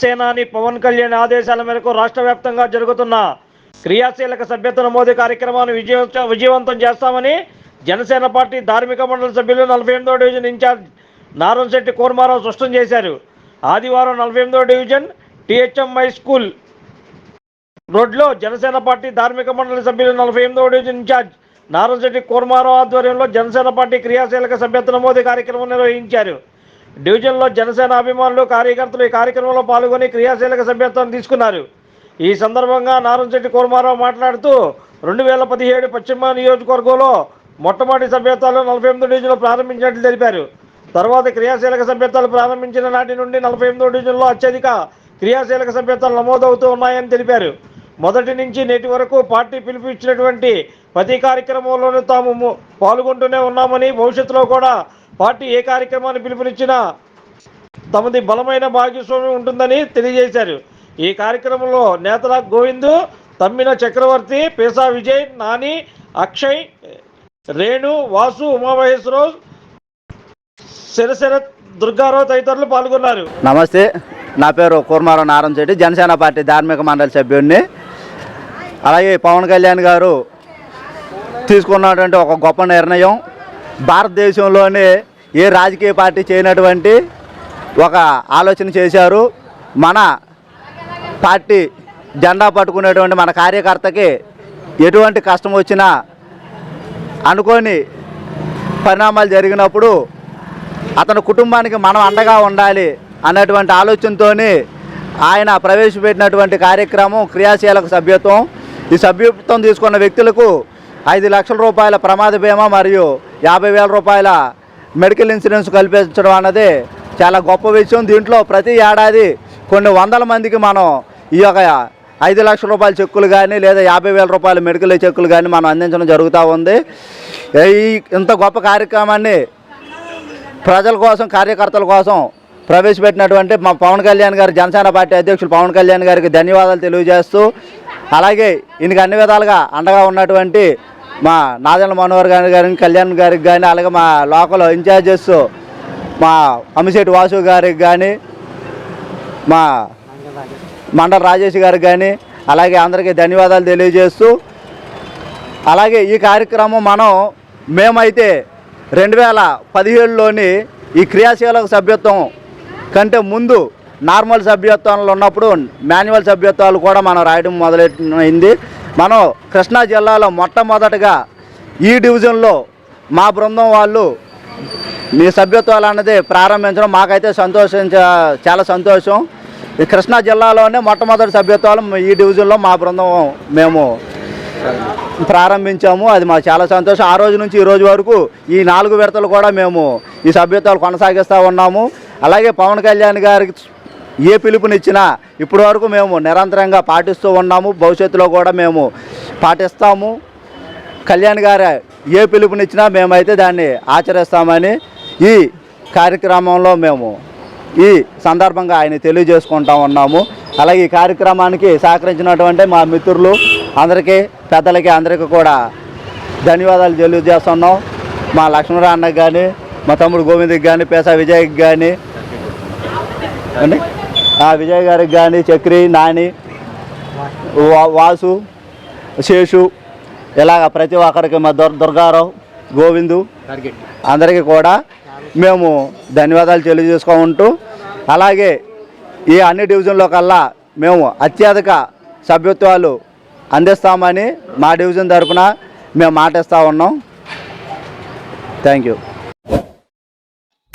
జనసేనాని పవన్ కళ్యాణ్ ఆదేశాల మేరకు రాష్ట్ర వ్యాప్తంగా జరుగుతున్న క్రియాశీలక సభ్యత్వ నమోదు కార్యక్రమాన్ని విజయ విజయవంతం చేస్తామని జనసేన పార్టీ ధార్మిక మండలి సభ్యులు నలభై ఎనిమిదో డివిజన్ ఇన్ఛార్జ్ నారంశెట్టి కూర్మారావు స్పష్టం చేశారు. ఆదివారం నలభై ఎనిమిదో డివిజన్ టిహెచ్ఎం హై స్కూల్ రోడ్లో జనసేన పార్టీ ధార్మిక మండలి సభ్యులు నలభై ఎనిమిదో డివిజన్ ఇన్ఛార్జ్ నారాయణశెట్టి కూర్మారావు ఆధ్వర్యంలో జనసేన పార్టీ క్రియాశీలక సభ్యత్వ నమోదు కార్యక్రమం నిర్వహించారు. డివిజన్లో జనసేన అభిమానులు కార్యకర్తలు ఈ కార్యక్రమంలో పాల్గొని క్రియాశీలక సభ్యత్వం తీసుకున్నారు. ఈ సందర్భంగా నారంశెట్టి కూర్మారావు మాట్లాడుతూ రెండు వేల పదిహేడు పశ్చిమ నియోజకవర్గంలో మొట్టమొదటి సభ్యత్వాలు నలభై ఎనిమిది డివిజన్లో ప్రారంభించినట్లు తెలిపారు. తర్వాత క్రియాశీలక సభ్యత్వాలు ప్రారంభించిన నాటి నుండి నలభై ఎనిమిదో డివిజన్లో అత్యధిక క్రియాశీలక సభ్యత్వాలు నమోదవుతూ ఉన్నాయని తెలిపారు. మొదటి నుంచి నేటి వరకు పార్టీ పిలుపు ఇచ్చినటువంటి ప్రతి కార్యక్రమంలోనూ తాము పాల్గొంటూనే ఉన్నామని భవిష్యత్తులో కూడా పార్టీ ఏ కార్యక్రమాన్ని పిలుపునిచ్చినా తమది బలమైన భాగస్వామ్యం ఉంటుందని తెలియజేశారు. ఈ కార్యక్రమంలో నేతల గోవింద్ తమ్మిన చక్రవర్తి పేసా విజయ్ నాని అక్షయ్ రేణు వాసు ఉమామహేశ్వరరావు సిరసిర దుర్గారావు తదితరులు పాల్గొన్నారు. నమస్తే. నా పేరు కూర్మారావు నారంశెట్టి జనసేన పార్టీ ధార్మిక మండలి సభ్యుడిని. అలాగే పవన్ కళ్యాణ్ గారు తీసుకున్నటువంటి ఒక గొప్ప నిర్ణయం. భారతదేశంలోనే ఏ రాజకీయ పార్టీ చేయనటువంటి ఒక ఆలోచన చేశారు. మన పార్టీ జెండా పట్టుకునేటువంటి మన కార్యకర్తకి ఎటువంటి కష్టం వచ్చినా అనుకోని పరిణామాలు జరిగినప్పుడు అతని కుటుంబానికి మనం అండగా ఉండాలి అన్నటువంటి ఆలోచనతోని ఆయన ప్రవేశపెట్టినటువంటి కార్యక్రమం క్రియాశీలక సభ్యత్వం. ఈ సభ్యత్వం తీసుకున్న వ్యక్తులకు ఐదు లక్షల రూపాయల ప్రమాద బీమా మరియు యాభై వేల రూపాయల మెడికల్ ఇన్సూరెన్స్ కల్పించడం అన్నది చాలా గొప్ప విషయం. దీంట్లో ప్రతి ఏడాది కొన్ని వందల మందికి మనం ఈ యొక్క ఐదు లక్షల రూపాయల చెక్కులు కానీ లేదా యాభై వేల రూపాయల మెడికల్ చెక్కులు కానీ మనం అందించడం జరుగుతూ ఉంది. ఈ ఇంత గొప్ప కార్యక్రమాన్ని ప్రజల కోసం కార్యకర్తల కోసం ప్రవేశపెట్టినటువంటి మా పవన్ కళ్యాణ్ గారు జనసేన పార్టీ అధ్యక్షులు పవన్ కళ్యాణ్ గారికి ధన్యవాదాలు తెలియజేస్తూ అలాగే ఈయనకి అన్ని విధాలుగా అండగా ఉన్నటువంటి మా నాదల మనోహర్ గారి గారిని కళ్యాణ్ గారికి కానీ అలాగే మా లోకల్ ఇన్ఛార్జెస్ మా అమిశెట్టి వాసు గారికి కానీ మా మండల రాజేష్ గారికి కానీ అలాగే అందరికీ ధన్యవాదాలు తెలియజేస్తూ అలాగే ఈ కార్యక్రమం మనం మేమైతే రెండు వేల పదిహేడులోని ఈ క్రియాశీలక సభ్యత్వం కంటే ముందు నార్మల్ సభ్యత్వంలో ఉన్నప్పుడు మాన్యువల్ సభ్యత్వాలు కూడా మనం రాయడం మొదలైంది మనం కృష్ణా జిల్లాలో మొట్టమొదటగా ఈ డివిజన్లో మా బృందం వాళ్ళు మీ సభ్యత్వాలు అన్నది ప్రారంభించడం మాకైతే సంతోషించ చాలా సంతోషం. ఈ కృష్ణా జిల్లాలోనే మొట్టమొదటి సభ్యత్వాలు ఈ డివిజన్లో మా బృందం మేము ప్రారంభించాము. అది మాకు చాలా సంతోషం. ఆ రోజు నుంచి ఈ రోజు వరకు ఈ నాలుగు విడతలు కూడా మేము ఈ సభ్యత్వాలు కొనసాగిస్తూ ఉన్నాము. అలాగే పవన్ కళ్యాణ్ గారికి ఏ పిలుపునిచ్చినా ఇప్పటి వరకు మేము నిరంతరంగా పాటిస్తూ ఉన్నాము. భవిష్యత్తులో కూడా మేము పాటిస్తాము. కళ్యాణ్ గారు ఏ పిలుపునిచ్చినా మేమైతే దాన్ని ఆచరిస్తామని ఈ కార్యక్రమంలో మేము ఈ సందర్భంగా ఆయన తెలియజేసుకుంటా ఉన్నాము. అలాగే ఈ కార్యక్రమానికి సహకరించినటువంటి మా మిత్రులు అందరికీ పెద్దలకి అందరికీ కూడా ధన్యవాదాలు తెలియజేస్తున్నాం. మా లక్ష్మణరావు కానీ మా తమ్ముడు గోవింద్కి కానీ పేసా విజయ్కి కానీ అండి? విజయ్ గారికి కానీ చక్రి నాని వాసు శేషు ఇలాగ ప్రతి ఒక్కరికి మా దుర్ దుర్గారావు గోవిందు అందరికీ కూడా మేము ధన్యవాదాలు తెలియజేసుకుంటూ అలాగే ఈ అన్ని డివిజన్లో కల్లా మేము అత్యధిక సభ్యత్వాలు అందిస్తామని మా డివిజన్ తరఫున మేము మాటిస్తూ ఉన్నాం. Thank you.